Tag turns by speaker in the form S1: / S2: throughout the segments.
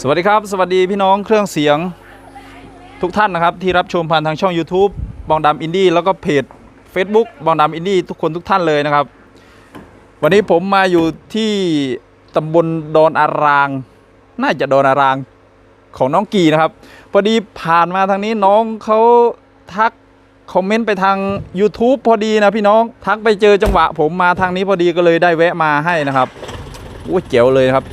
S1: สวัสดีครับ สวัสดีพี่น้องเครื่องเสียงทุกท่านนะครับ ที่รับชมผ่านทางช่อง YouTube บองดำอินดี้แล้วก็เพจ Facebook บองดำอินดี้ทุกคนทุกท่านเลยนะครับ วันนี้ผมมาอยู่ที่ตำบลดอนอาราง น่าจะดอนอารางของน้องกีนะครับพอดีผ่านมาทางนี้น้องเขาทักคอมเมนต์ไปทาง YouTube พอดีนะพี่น้องทักไปเจอจังหวะ ผมมาทางนี้พอดีก็เลยได้แวะมาให้นะครับโอ้ยเจ๋วเลยครับ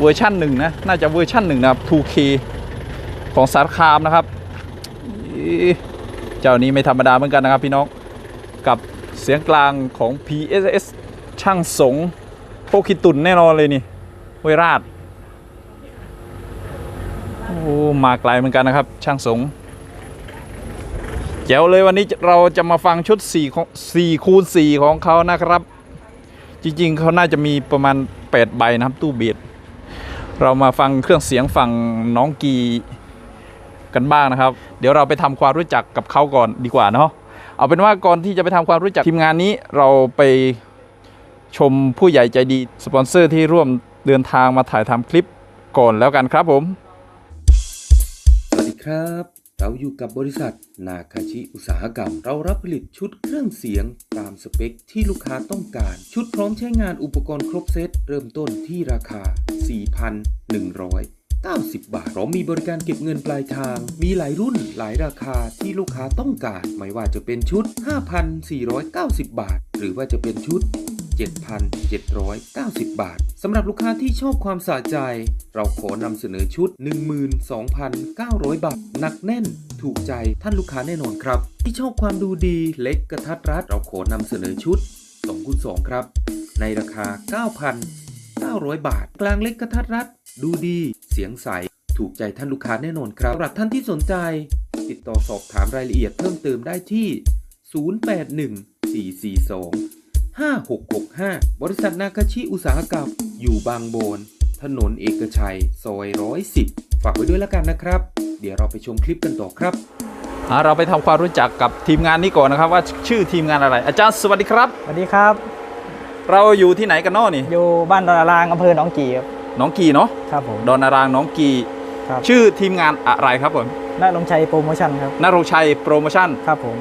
S1: เวอร์ชั่นหนึ่งนะ น่าจะเวอร์ชั่นหนึ่งนะครับ 2K ของสารคามนะครับ เจ้านี้ไม่ธรรมดาเหมือนกันนะครับพี่น้อง กับเสียงกลางของ PSS ช่างสงโพคิตุนแน่นอนเลยนี่เวราช โอ้ มาไกลเหมือนกันนะครับ ช่างสงแจ๋วเลยวันนี้เราจะมาฟังชุด4ของ4คูณ4ของเขานะครับ จริงๆ เขาน่าจะมีประมาณ 8 ใบนะครับ ตู้เบียด เรามาฟังเครื่องเสียงฝั่งน้องกีกันบ้างนะครับ เดี๋ยวเราไปทำความรู้จักกับเขาก่อนดีกว่าเนาะเอาเป็นว่าก่อนที่จะไปทำความรู้จักทีมงานนี้เราไปชมผู้ใหญ่ใจดีสปอนเซอร์ที่ร่วมเดินทางมาถ่ายทำคลิปก่อนแล้วกันครับผม
S2: สวัสดีครับ เราอยู่กับบริษัทนาคาชิอุตสาหกรรม เรารับผลิตชุดเครื่องเสียงตามสเปคที่ลูกค้าต้องการ ชุดพร้อมใช้งานอุปกรณ์ครบเซตเริ่มต้นที่ราคา 4,100 90 บาทพร้อมมีบริการเก็บเงินปลายทาง มีหลายรุ่นหลายราคาที่ลูกค้าต้องการ ไม่ว่าจะเป็นชุด 5,490 บาท หรือว่าจะเป็นชุด 7,790 บาท สำหรับลูกค้าที่ชอบความสะใจ เราขอนำเสนอชุด 12,900 บาท หนักแน่น ถูกใจท่านลูกค้าแน่นอนครับ ที่ชอบความดูดีเล็กกระทัดรัด เราขอนำเสนอชุด2คูณ2ครับ ในราคา 9,900 บาท กลางเล็กกระทัดรัด ดูดี เสียงใส ถูกใจท่านลูกค้าแน่นอนครับสำหรับท่านที่สนใจ ติดต่อสอบถามรายละเอียดเพิ่มเติมได้ที่ 081 442 5665 บริษัทนาคาชิอุตสาหกรรม อยู่บางโบน ถนนเอกชัย ซอย 110 ฝากไว้ด้วยแล้วกันนะครับ เดี๋ยวเราไปชมคลิปกันต่อครับ
S1: อ่าเราไปทำความรู้จักกับทีมงานนี้ก่อนนะครับ ว่าชื่อทีมงานอะไร อาจารย์สวัสดีครับ
S3: สวัสดีครับ
S1: เราอยู่ที่ไหนกันเนาะนี่
S3: อยู่บ้านดอนอารางอำเภอหนองกี่ครับ
S1: น้องกีเนาะ
S3: ครับผม
S1: ดอนนารางน้องกี
S3: ครับ
S1: ชื่อทีมงานอะไรครับผม
S3: ณลงชัยโปรโมชั่นครับ
S1: นรงชัยโปรโมชั่น
S3: ครับผม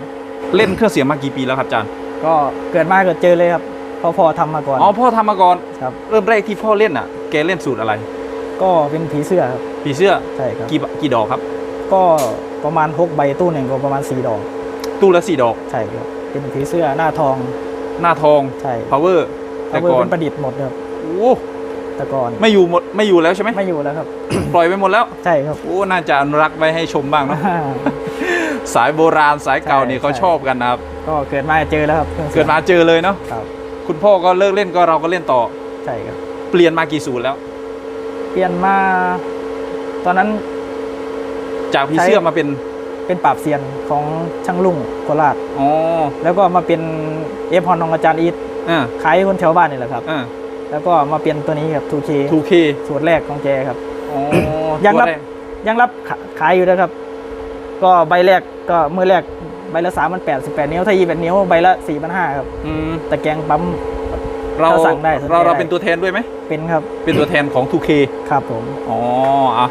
S1: เล่นเครื่องเสียงมากี่ปีแล้วครับอาจารย์
S3: ก็เกิดมาเกิดเจอเลยครับพ่อพ่อทำมาก่อน
S1: อ๋อพ่อทำมาก่อน
S3: ครับ
S1: เริ่มแรกที่พ่อเล่นอะ แกเล่นสูตรอะไร
S3: ก็เป็นผีเสื้อครับ
S1: ผีเสื้อ
S3: ใช่ครับ
S1: กี่บกี่ดอกครับ
S3: ก็ประมาณ 6 ใบตู้หนึ่งก็ประมาณ 4 ดอก
S1: ตู้ละสี่ดอก
S3: ใช่ครับ เป็นผีเสื้อหน้าทอง
S1: หน้าทอง
S3: ใช่
S1: power แต่
S3: เอาเบอร์
S1: ก่อน
S3: เป็นประดิษฐ์หมดครับ
S1: โอ้
S3: แต่ก่อน
S1: ไม่อยู่หมดไม่อยู่แล้วใช่ไหม
S3: ไม่อยู่แล้วครับ
S1: ปล่อยไปหมดแล้ว
S3: ใช่ครับ
S1: โอ้ น่าจะอนุรักษ์ไว้ให้ชมบ้างเนาะ สายโบราณสายเก่านี่
S3: ใช่
S1: เขา
S3: ใช่
S1: ชอบกันนะครับ
S3: ก็เกิดมาเจอแล้วครับครื่องสี
S1: เกิ
S3: ย
S1: ด
S3: ง
S1: มาเจอเลยเนาะ
S3: ครับ
S1: คุณพ่อก็เลิกเล่นก็เราก็เล่นต่อ
S3: ใช่ครับ
S1: เปลี่ยนมากี่สูตรแล้ว
S3: เปลี่ยนมา ตอนนั้น
S1: จากผี
S3: ใช้
S1: เสื้อมาเป็น
S3: เป็นปราบเซียนของช่างลุงโคราช
S1: อ๋อ
S3: แล้วก็มาเป็นเอฟฮอนของอาจารย์อีท
S1: อ่า
S3: ขายให้คนแถวบ้านนี่แหละครับ
S1: อ่า
S3: แล้วก็มาเปลี่ยนตัวนี้ครับ 2K
S1: 2K
S3: สูตรแรกของแกครับ
S1: อ๋อ
S3: ยังรับ
S1: ตัวแก
S3: ยังรับขาขายอยู่นะครับ ก็ใบแรกก็มือแรกใบละ3 8 8นิ้วถ้ายี8นิ้วใบละ4 5 0 0ครับ
S1: อืม
S3: ตะแกรงปั๊ม
S1: เรา
S3: ถ้าสั่งได้สนใจ
S1: เราเรา
S3: ได้
S1: เป็นตัวแทนด้วยไหม
S3: เป็นครับ
S1: เป็นตัวแทนของ 2K
S3: ครับผม
S1: อ๋ออะ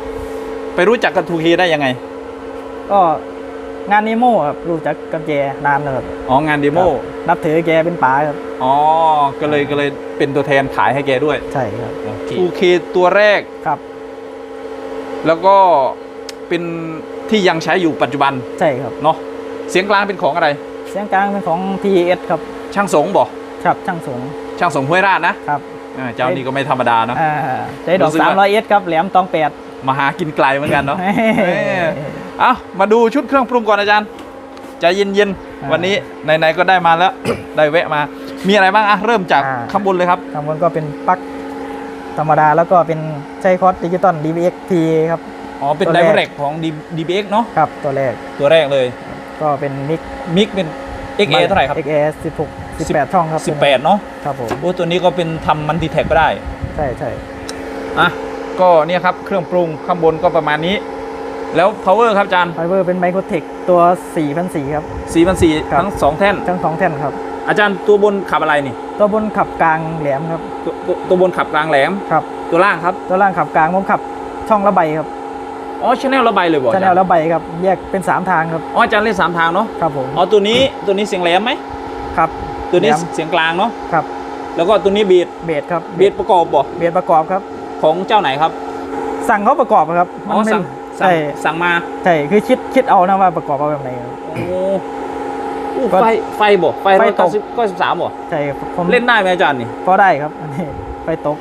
S1: ไปรู้จักกับ 2K ได้ยังไง
S3: ก็งานนิโมครับรู้จักกับแกนานแล้วครับ
S1: อ๋องานเดโม
S3: ครับนับถือแกเป็นป๋าครับ
S1: อ๋อก็เลยก็เลยเป็นตัวแทนขายให้แกด้วย
S3: ใช่ครับ
S1: 2K ตัวแรก
S3: ครับ
S1: แล้วก็เป็นที่ยังใช้อยู่ปัจจุบัน
S3: ใช่ครับ
S1: เนาะเสียงกลางเป็นของอะไร
S3: เสียงกลางเป็นของ TS ครับ
S1: ช่างสงบอก
S3: ครับ ช่างสง
S1: ช่างสงห้วยราชนะครับอ่าเจ้านี้ก็ไม่ธรรมดาเนาะ
S3: อ่าใจดอ
S1: รู้
S3: ก
S1: สึกว่า
S3: 300 S ครับแหลมตองแปด
S1: มาหากินไกลเหมือนกันเนาะเอ้ามาดูชุดเครื่องปรุงก่อนอาจารย์ใจเย็น
S3: อ่า
S1: ๆวันนี้ไหนๆก็ได้มาแล้วได้แวะมา มีอะไรบ้างอะเริ่มจาก
S3: อ่า
S1: ข้างบนเลยครับ
S3: ข้างบนก็เป็นปลั๊กธรรมดาแล้วก็เป็นใช้คอร์สดิจิตอล DVX P ครับ
S1: อ๋อเป็น
S3: ตัว
S1: ได
S3: แรก
S1: เรกของ D- DBX เนาะ
S3: ครับตัวแรก
S1: ตัวแรกเลย
S3: ก็เป็นมิก
S1: มิกเป็น XA เท่าไหร่ครับ
S3: XA 16 18 ช่องครับ
S1: 18 เนาะ
S3: ครับผม
S1: โอ้ตัวนี้ก็เป็นทำมันดีแท็กก็ได้
S3: ใช่ใช่
S1: อะ ก็เนี่ยครับเครื่องปรุงข้างบนก็ประมาณนี้ แล้ว power ครับอาจารย์
S3: ไฟเบอร์เป็นไมโครเทคตัว 4,400 ครับ
S1: 4,400
S3: ครับ
S1: ทั้งสองแท่น
S3: ทั้งสองแท่นครับ
S1: อาจารย์ตัวบนขับอะไรนี่
S3: ตัวบนขับกลางแหลมครับ
S1: ตัวตัวตัวบนขับกลางแหลม
S3: ครับ
S1: ตัวล่างครับ
S3: ตัวล่างขับกลางผมขับช่องละใบครับ
S1: อ๋อชแนลระบายเลยบอก
S3: ชแนลละใบครับแยกเป็น3ทางครับ
S1: อ๋ออาจารย์เล่นสามทางเนาะ
S3: ครับผม
S1: อ๋อตัวนี้ตัวนี้เสียงแหลมไหม
S3: ครับ
S1: ตัวนี้
S3: แหลม
S1: เสียงกลางเนาะ
S3: ครับ
S1: แล้วก็ตัวนี้บีด
S3: เบสครับ
S1: บีดประกอบบ่
S3: เบสประกอบครับ
S1: ของเจ้าไหนครับ
S3: สั่งเขาประกอบครับ
S1: อ๋อ
S3: ไม่
S1: สั่งสั่ง
S3: ใช่
S1: สั่งมา
S3: ใช่คือคิดคิดเอานะว่าประกอบเอาแบบไหนครับ
S1: โอ้อู้
S3: ก็
S1: ไฟไฟบ่ไฟ
S3: ไฟ
S1: ร้อย
S3: ต
S1: เก้าก สิบเก้าสิบสามบ่
S3: ใช่ครับผม
S1: เล่นได้ไหมอาจารย์นี่
S3: พอได้ครับอันนี้ไฟตก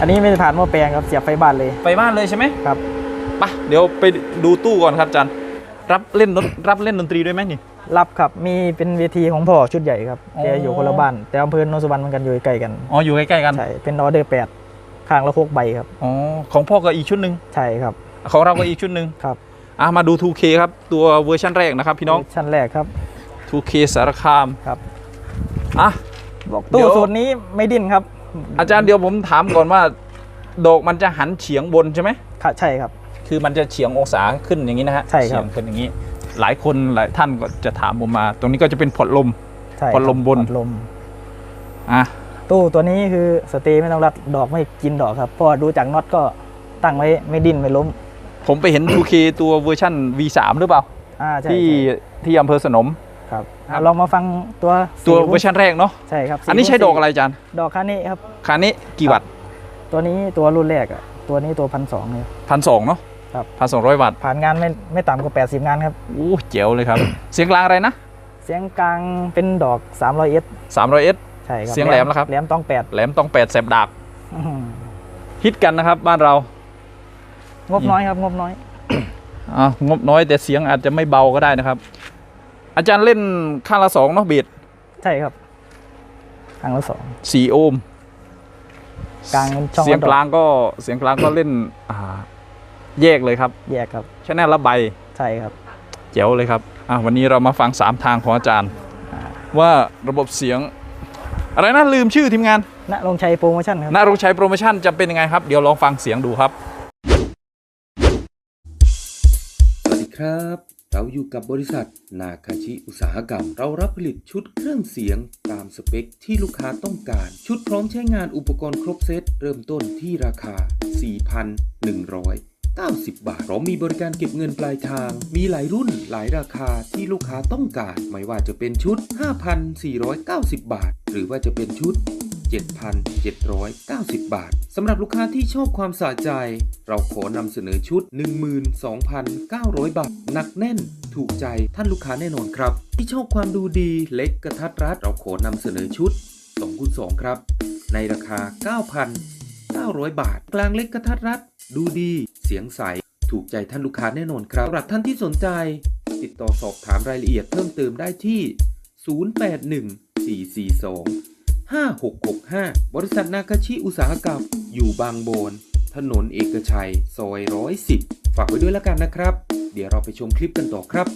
S3: อันนี้ไม่ได้ผ่านหม้อแปลงครับเสียบไฟบ้านเลย
S1: ไปบ้านเลยใช่ไหม
S3: ครับ
S1: ไปะเดี๋ยวไปดูตู้ก่อนครับอาจารย์รับเล่นดนรับเล่นดนตรีด้วยไหมนี่
S3: รับครับมีเป็นเวทีของพ่อชุดใหญ่ครับ
S1: อ๋อ
S3: แกอยู่คนละบ้านแต่อำเภอโนนสุวรรณเหมือนกันอยู่ใกล้ๆกัน
S1: อ๋ออยู่ใกล้ๆกัน
S3: ใช่เป็นออเดอร์แปด ข้างละหกใบครับ
S1: อ๋อ ของพ่อก็อีกชุดหนึ่ง
S3: ใช่ครับ
S1: ของเราก็อีกชุดหนึ่ง
S3: ครับ
S1: อะมาดู 2K ครับ ตัวเวอร์ชันแรกนะครับพี่น้อง
S3: ชั้นแรกครับ
S1: 2K สารคาม
S3: ครับ
S1: อะ
S3: บอก
S1: เดี๋
S3: ตู้
S1: ยว
S3: สูตรนี้ไม่ดิ้นครับ
S1: อาจารย์เดี๋ยวผมถามก่อนว่า ดอกมันจะหันเฉียงบนใช่ไหม
S3: ค่ะใช่ครับ
S1: คือมันจะเฉียงองศาขึ้นอย่างนี้นะฮะ
S3: ใช่ครับ
S1: เฉียงขึ้นอย่างนี้ หลายคนหลายท่านก็จะถามผมมา ตรงนี้ก็จะเป็นพอร์ตลม
S3: ใช่
S1: พัดลมบน
S3: พัดลม
S1: อะ
S3: ตู้ตัวนี้คือสเตย์ไม่ต้องรัดดอกไม่กินดอกครับเพราะว่าดูจากน็อตก็ตั้งไว้ไม่ดิ้นไม่ล้ม
S1: ผมไปเห็น 2K ตัวเวอร์ชัน V3 หรือเปล่า
S3: อ่าใช่
S1: ที่
S3: ใช่
S1: ที่อำเภอสนม
S3: ครับอะ
S1: ครับ
S3: ลองมาฟังตัว
S1: ตัว
S3: สี่
S1: เวอร์ชันแรกเนาะ
S3: ใช่ครับ
S1: อันนี้ใช้ดอกอะไรอาจารย์
S3: ดอกคันนี้ครับ
S1: คันนี้กี่วัตต์
S3: ตัวนี้ตัวรุ่นแรกอะตัวนี้ตัวพันสองเนี่ย
S1: พันสองเนาะ
S3: ครับ
S1: พันสองร้อยวัตต์
S3: ผ่านงานไม่ไม่ต่ำกว่า80งานครับ
S1: อู้เจ๋วเลยครับ เสียงกลางอะไรนะ
S3: เสียงกลางเป็นดอก300 s
S1: 300 s
S3: ใช่ครับ
S1: เสียงแหลมนะครับ
S3: แหลมต้องแปด
S1: แหลมต้องแปดแสบดาบ
S3: อื้อหือ
S1: ฮิตกันนะครับ บ้านเรา
S3: งบน้อยครับ งบน้อย
S1: อ่างบน้อยแต่เสียงอาจจะไม่เบาก็ได้นะครับ อาจารย์เล่นข้างละสองเนาะเบีด
S3: ใช่ครับครั้งละสอง
S1: สี่โอห์ม
S3: กลางเป็นช่อง
S1: เสียง
S3: ละดอก
S1: กลางก็เสียงกลางก็เล่นอ่าแยกเลยครับ
S3: แยกครับ
S1: ชแนลละใบ
S3: ใช่ครับ
S1: เจ๋วเลยครับอะวันนี้เรามาฟังสามทางของอาจารย์ ว่าระบบเสียง อะไรนะลืมชื่อทีมงาน
S3: ณลงชัยโปรโมชั่นครับ
S1: นารุชัยโปรโมชั่นจะเป็นยังไงครับ เดี๋ยวลองฟังเสียงดูครับ
S2: สวัสดีครับ เราอยู่กับบริษัท นาคาชิอุตสาหกรรม เรารับผลิตชุดเครื่องเสียงตามสเปคที่ลูกค้าต้องการ ชุดพร้อมใช้งานอุปกรณ์ครบเซตเริ่มต้นที่ราคา 90 บาทพร้อมมีบริการเก็บเงินปลายทาง มีหลายรุ่นหลายราคาที่ลูกค้าต้องการ ไม่ว่าจะเป็นชุด 5,490 บาท หรือว่าจะเป็นชุด 7,790 บาท สำหรับลูกค้าที่ชอบความสะใจ เราขอนำเสนอชุด 12,900 บาท หนักแน่น ถูกใจท่านลูกค้าแน่นอนครับ ที่ชอบความดูดีเล็กกระทัดรัด เราขอนำเสนอชุด2คูณ2ครับ ในราคา 9,900 บาท กลางเล็กกระทัดรัด ดูดี เสียงใส ถูกใจท่านลูกค้าแน่นอนครับสำหรับท่านที่สนใจ ติดต่อสอบถามรายละเอียดเพิ่มเติมได้ที่ 081 442 5665 บริษัทนาคาชิอุตสาหกรรม อยู่บางโบน ถนนเอกชัย ซอย 110 ฝากไว้ด้วยแล้วกันนะครับ เดี๋ยวเราไปชมคลิปกันต่อครับ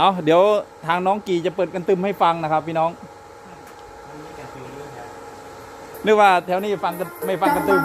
S4: เอาเดี๋ยวทางน้องกีจะเปิดกันตึมให้ฟังนะครับ พี่น้องนึกว่าแถวนี้ฟังกันไม่ฟังกันตึม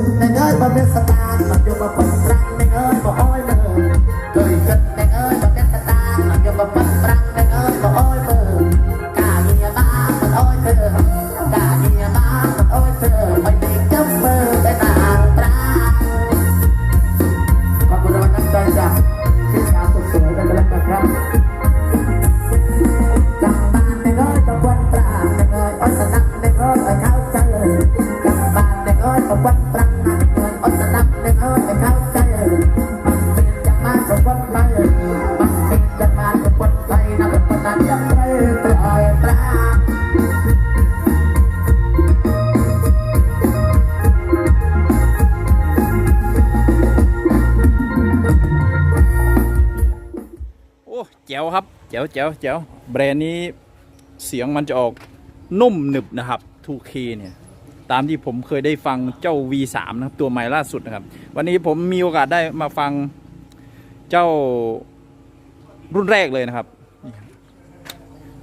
S1: นในง่ายมาเป็นสไต วเจ๋วเจ๋วแบรนด์
S4: นี้เสียงมันจะออกนุ่มหนึบนะครับ 2K เนี่ยตามที่ผมเคยได้ฟังเจ้า V3 นะครับตัวใหม่ล่าสุดนะครับ วันนี้ผมมีโอกาสได้มาฟังเจ้ารุ่นแรกเลยนะครับ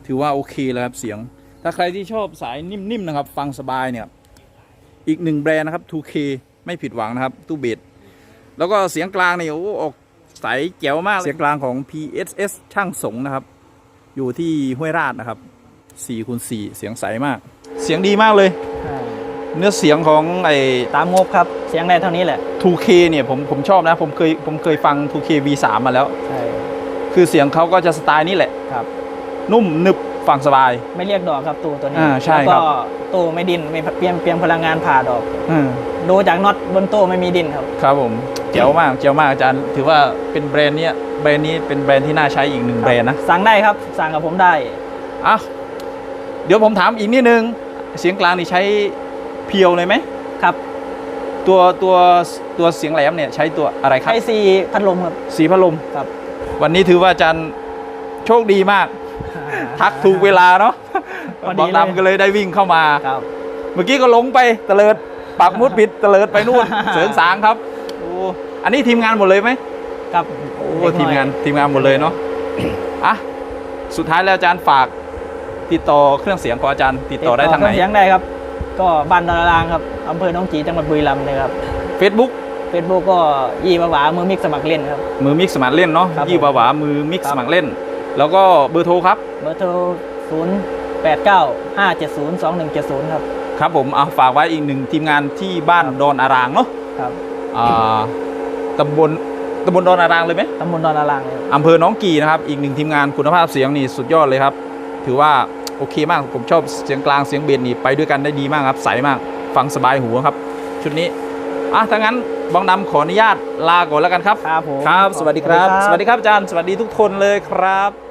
S4: ถือว่าโอเคแล้วครับเสียง ถ้าใครที่ชอบสายนิ่มๆนะครับ ฟังสบายเนี่ย อีกหนึ่งแบรนด์นะครับ 2K ไม่ผิดหวังนะครับ ตู้เบดแล้วก็เสียงกลางเนี่ยโอ้ออก ใสเจ๋วมาก เสียงกลางของ PSS ช่างสงนะครับ อยู่ที่ห้วยราชนะครับ4คูณ4เสียงใสมาก เสียงดีมากเลย เนื้อเสียงของไอ้
S3: ตามงบครับ เสียงได้เท่านี้แหละ
S4: 2K เนี่ยผมผมชอบนะ ผมเคยผมเคยฟัง 2K V3 มาแล้ว คือเสียงเขาก็จะสไตล์นี้แหละ
S3: ครับ
S4: นุ่มหนึบ ฟังสบาย
S3: ไม่เรียกดอกครับตัวตัวนี้
S4: อ่าใช่
S3: แล้ว
S4: ครั
S3: ก็
S4: บ
S3: ตัวไม่ดินไม่เปลี่ยนเปลี่ยนพลังงานผ่าดอก
S4: อื
S3: ดูจากน็อตบนโต้ไม่มีดินครับ
S4: ครับผมเจ๋วมากเจ๋วมากอาจารย์ ถือว่าเป็นแบรนด์เนี้ยแบ
S1: รนด์นี้เป็นแบรนด์ที่น่าใช้อีกหนึ่งแบรนด์นะ
S3: สั่งได้ครับ สั่งกับผมได้
S1: อ้าเดี๋ยวผมถามอีกนิดนึง เสียงกลางนี่ใช้เพียวเลยไหม
S3: ครับ
S1: ตัวตัวตัวเสียงแหลมเนี่ยใช้ตัวอะไรครับ
S3: ใช้สีพัดลมครับ
S1: สีพัดลม
S3: ครับ
S1: วันนี้ถือว่าอาจารย์โชคดีมาก ทักถูกเวลาเนาะ
S3: พอดี
S1: บอก
S3: เลย
S1: ดำก็เลยได้วิ่งเข้ามา
S3: ครับ
S1: เมื่อกี้ก็หลงไปเตลิดปักมุดผิดเตลิดไปนู่น เสริงสางครับโอ้อันนี้ทีมงานหมดเลยไหม
S3: ครับ
S1: โอ้ทีมงานทีมงานหมดเลยเนาะอะสุดท้ายแล้วอาจารย์ฝาก ติดต่อเครื่องเสียงของอาจารย์ ติดต่อได้ทางไหน
S3: เครื่องเสียงได้ครับ ก็บ้านดารารางครับอำเภอหนองจีจังหวัดบุรีรัมย์เลยครับ
S1: Facebook
S3: เฟซบุ๊กก็ยี่บาหวามือมิกสมัครเล่นครับ
S1: มือมิกสมัครเล่นเนาะ
S3: ครับ
S1: ยี่บาหวามือมิก
S3: ครับ
S1: สมัครเล่น แล้วก็เบอร์โทรครับ
S3: เบอร์โทร 0 8 9 5 7 0 2 1 7 0 ครับ
S1: ครับผมอะฝากไว้อีกหนึ่งทีมงานที่บ้านดอนอารางเนาะ
S3: ครับ
S1: อ่าตำบลตำบลดอนอารางเลยไหม
S3: ตำบลดอนอารางเลยครับ
S1: อำเภอหน้องกี่นะครับ อีกหนึ่งทีมงานคุณภาพเสียงนี่สุดยอดเลยครับ ถือว่าโอเคมากผมชอบเสียงกลางเสียงเบสนี่ไปด้วยกันได้ดีมากครับใสมากฟังสบายหูครับ ชุดนี้อะถ้างั้นบองดำขออนุญาตลาก่อนแล้วกันครับ
S3: ครับผม
S1: ครับ สวัสดีครับ
S3: สวัสดีครับ
S1: สวัสดีครับอาจารย์ สวัสดีทุกคนเลยครับ